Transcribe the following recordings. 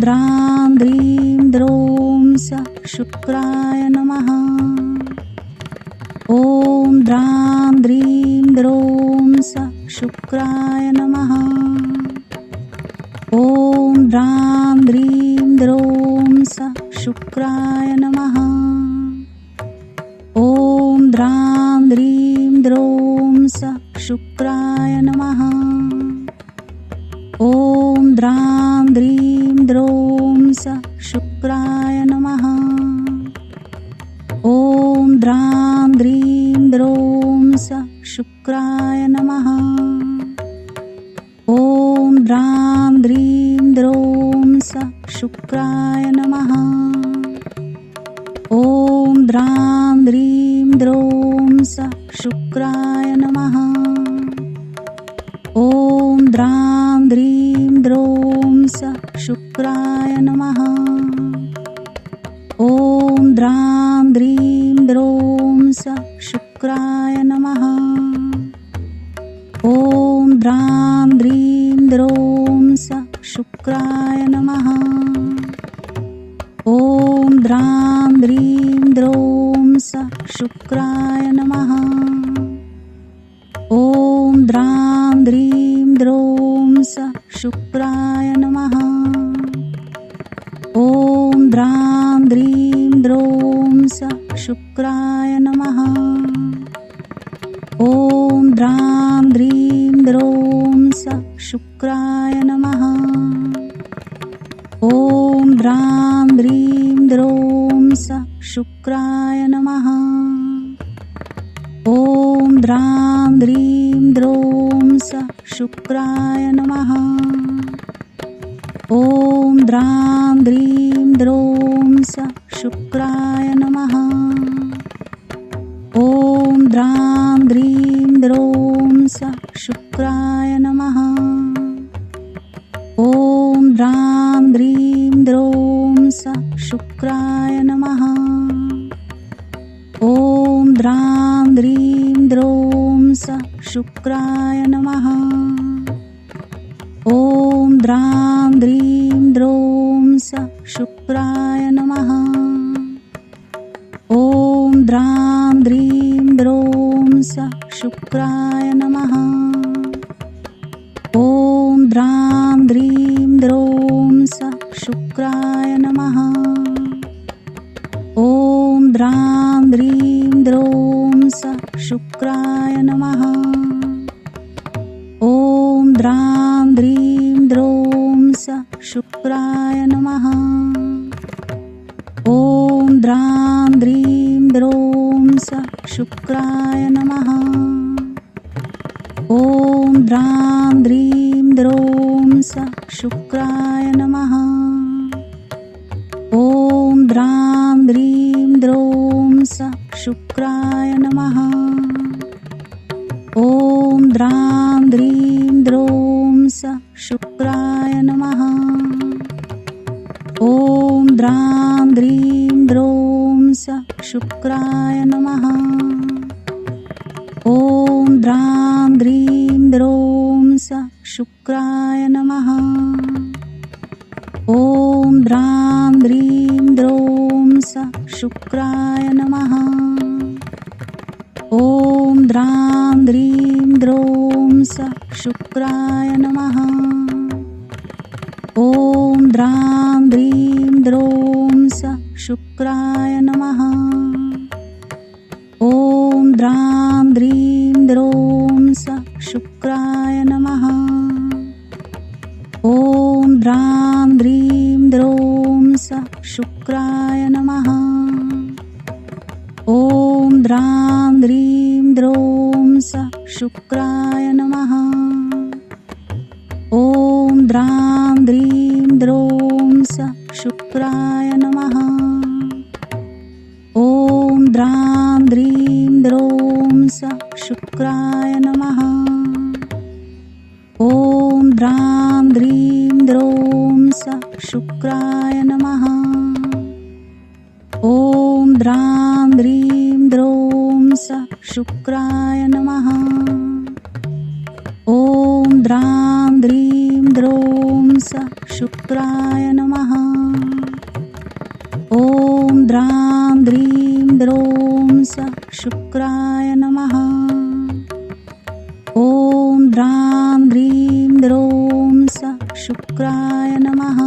द्रां द्रीं द्रों स शुक्राय नमः। ॐ द्रां द्रीं द्रों स शुक्राय नमः। ॐ द्रां द्रीं द्रों स शुक्राय नमः। ॐ द्रां द्रीं द्रों स शुक्राय नमः। ॐ द्रां द्रीं शुक्राय नमः ॐ द्रां द्रीं द्रों स शुक्राय नमः। ॐ द्रां द्रीं द्रों स शुक्राय नमः। ॐ द्रां द्रीं द्रों स शुक्राय नमः। ॐ द्रां द्रीं द्रों स शुक्राय नमः। द्रां स शुक्राय नमः। ॐ द्रां द्रीं द्रों स शुक्राय नमः। ॐ द्रां द्रीं द्रों स शुक्राय नमः। ॐ द्रां द्रीं द्रों स शुक्राय नमः। ॐ द्रां द्रीं शुक्राय नमः। ॐ द्रां द्रीं द्रों स शुक्राय नमः। ॐ द्रां द्रीं द्रों स शुक्राय नमः। ॐ द्रां द्रीं द्रों स शुक्राय नमः। ॐ द्रां शुक्राय नमः। ॐ द्रां द्रीं द्रों स शुक्राय नमः। ॐ द्रां द्रीं द्रों स शुक्राय नमः। ॐ द्रां द्रीं द्रों स शुक्राय नमः। ॐ द्रां द्रीं द्रों स शुक्राय नमः। शुक्राय नमः ॐ द्रां द्रीं द्रों स शुक्राय नमः ॐ द्रां द्रीं द्रों स शुक्राय नमः ॐ द्रां द्रीं द्रों स शुक्राय नमः ॐ द्रां शुक्राय नमः। ॐ द्रां द्रीं द्रों स शुक्राय नमः। ॐ द्रां द्रीं द्रों स शुक्राय नमः। ॐ द्रां द्रीं द्रों स शुक्राय नमः। ॐ द्रां द्रीं द्रों स शुक्राय ॐ द्रां द्रीं द्रों स शुक्राय नमः। ॐ द्रां द्रीं द्रों स शुक्राय नमः। ॐ द्रां द्रीं द्रों स शुक्राय नमः। ॐ द्रां द्रीं द्रों स शुक्राय नमः शुक्राय नमः। ॐ द्रां द्रीं द्रों स शुक्राय नमः। ॐ द्रां द्रीं द्रों स शुक्राय नमः। ॐ द्रां द्रीं द्रों स शुक्राय नमः।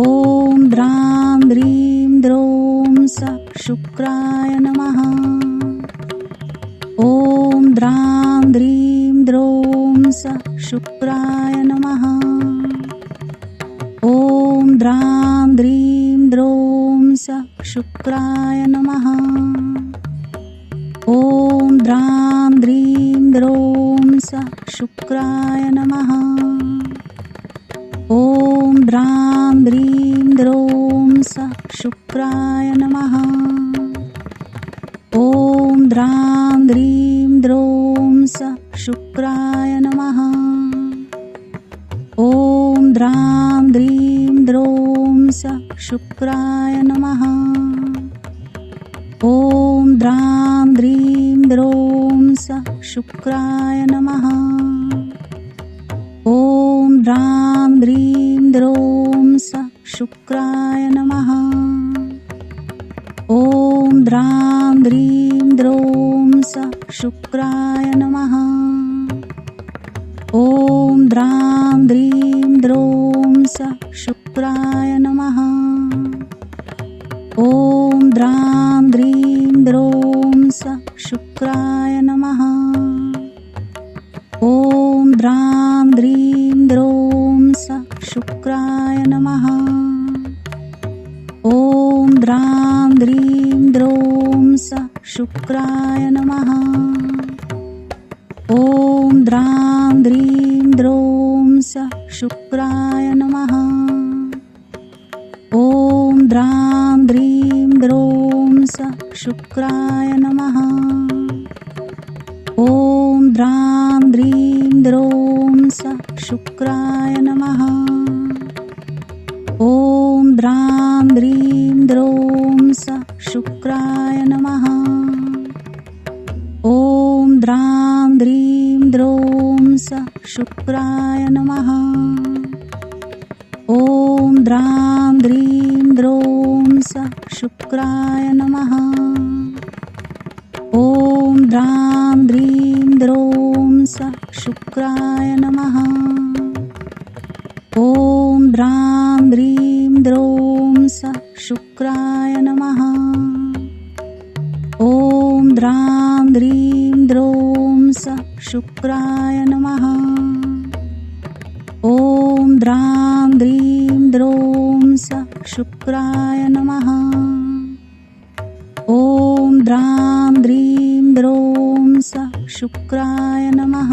ॐ द्रां द्रीं द्रों स शुक्राय शुक्राय नमः। ॐ द्रां द्रीं द्रों स शुक्राय नमः। ॐ द्रां द्रीं द्रों स शुक्राय नमः। ॐ द्रां द्रीं द्रों स शुक्राय नमः। ॐ द्रां द्रीं द्रों स शुक्राय ॐ द्रां द्रीं स शुक्राय नमः। ॐ द्रां द्रीं द्रों स शुक्राय नमः। ॐ द्रां द्रीं द्रों स शुक्राय नमः। ॐ द्रां द्रीं द्रों स शुक्राय नमः। ॐ द्रीं द्रों शुक्राय नमः। ॐ द्रां द्रीं द्रों स शुक्राय नमः। ॐ द्रां द्रीं द्रों स शुक्राय नमः। ॐ द्रां द्रीं द्रों स शुक्राय नमः। ॐ द्रां द्रीं द्रों स शुक्राय नमः द्रां द्रीं द्रों स शुक्राय नमः ॐ द्रां द्रीं द्रों स शुक्राय नमः ॐ द्रां द्रीं द्रों स शुक्राय नमः ॐ द्रां द्रीं द्रों स शुक्राय नमः ॐ द्रां शुक्राय नमः। ॐ द्रां द्रीं द्रों स शुक्राय नमः।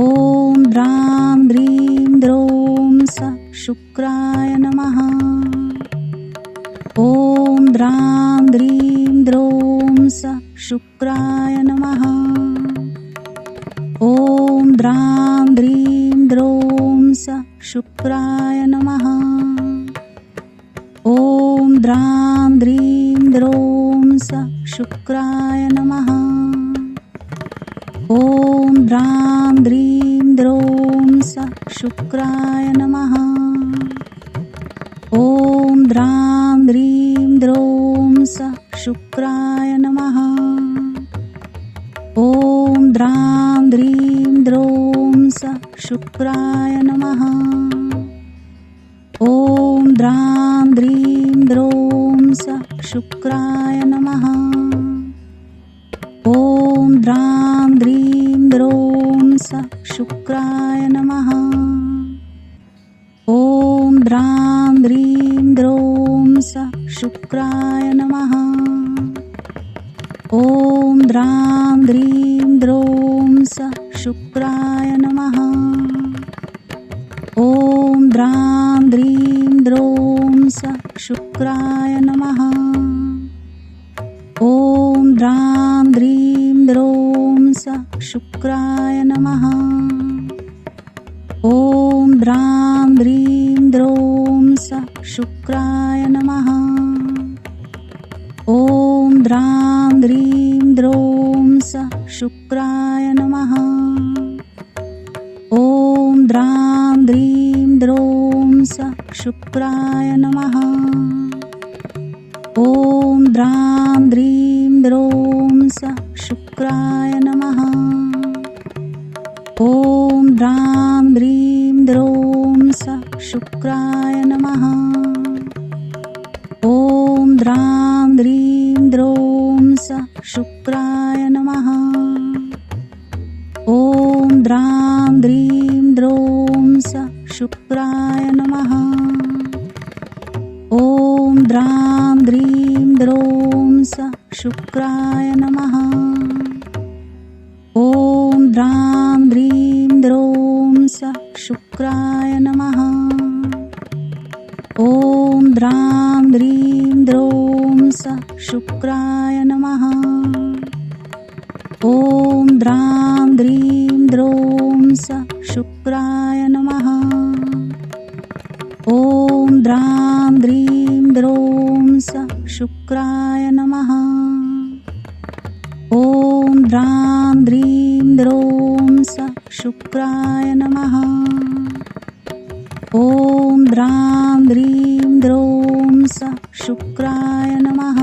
ॐ द्रां द्रीं द्रों स शुक्राय नमः। ॐ द्रां द्रीं द्रों स शुक्राय नमः। शुक्राय नमः। ॐ द्रां द्रीं द्रों स शुक्राय नमः। ॐ द्रां द्रीं द्रों स शुक्राय नमः। ॐ द्रां द्रीं द्रों स शुक्राय नमः। ॐ द्रां द्रीं द्रों स शुक्राय शुक्राय नमः। ॐ द्रां द्रीं द्रों स शुक्राय नमः। ॐ द्रां द्रीं द्रों स शुक्राय नमः। ॐ द्रां द्रीं द्रों स शुक्राय शुक्राय नमः। ॐ द्रां द्रीं द्रों सः शुक्राय नमः। ॐ द्रां द्रीं द्रों सः शुक्राय नमः। ॐ द्रां द्रीं द्रों स शुक्राय नमः। ॐ द्रां द्रां द्रीं द्रों स शुक्राय नमः। ॐ द्रां द्रीं द्रों स शुक्राय नमः। ॐ द्रां द्रीं द्रों स शुक्राय नमः। ॐ द्रीं नमः ॐ द्रां द्रीं द्रों स शुक्राय नमः ॐ द्रां द्रीं द्रों स शुक्राय नमः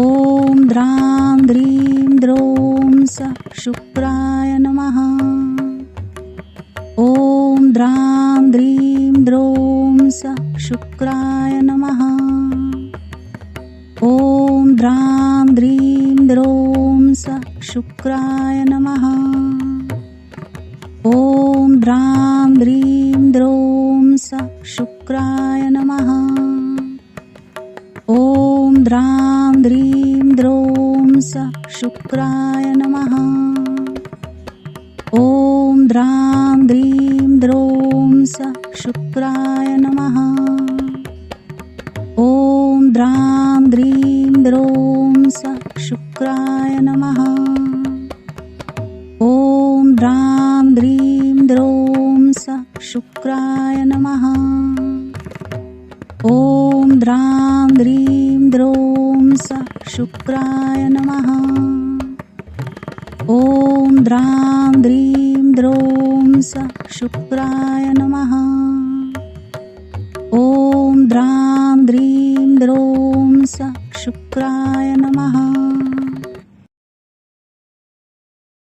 ॐ द्रां द्रीं द्रों स शुक्राय नमः ॐ द्रां द्रीं द्रों स शुक्राय शुक्राय नमः। ॐ द्रां द्रीं द्रों स शुक्राय नमः। ॐ द्रां द्रीं द्रों स शुक्राय नमः। ॐ द्रां द्रीं द्रों स शुक्राय नमः। ॐ द्रां द्रीं द्रों स शुक्राय ॐ द्रां द्रीं द्रों स शुक्राय नमः। ॐ द्रां द्रीं द्रों स शुक्राय नमः। ॐ द्रां द्रीं द्रों स शुक्राय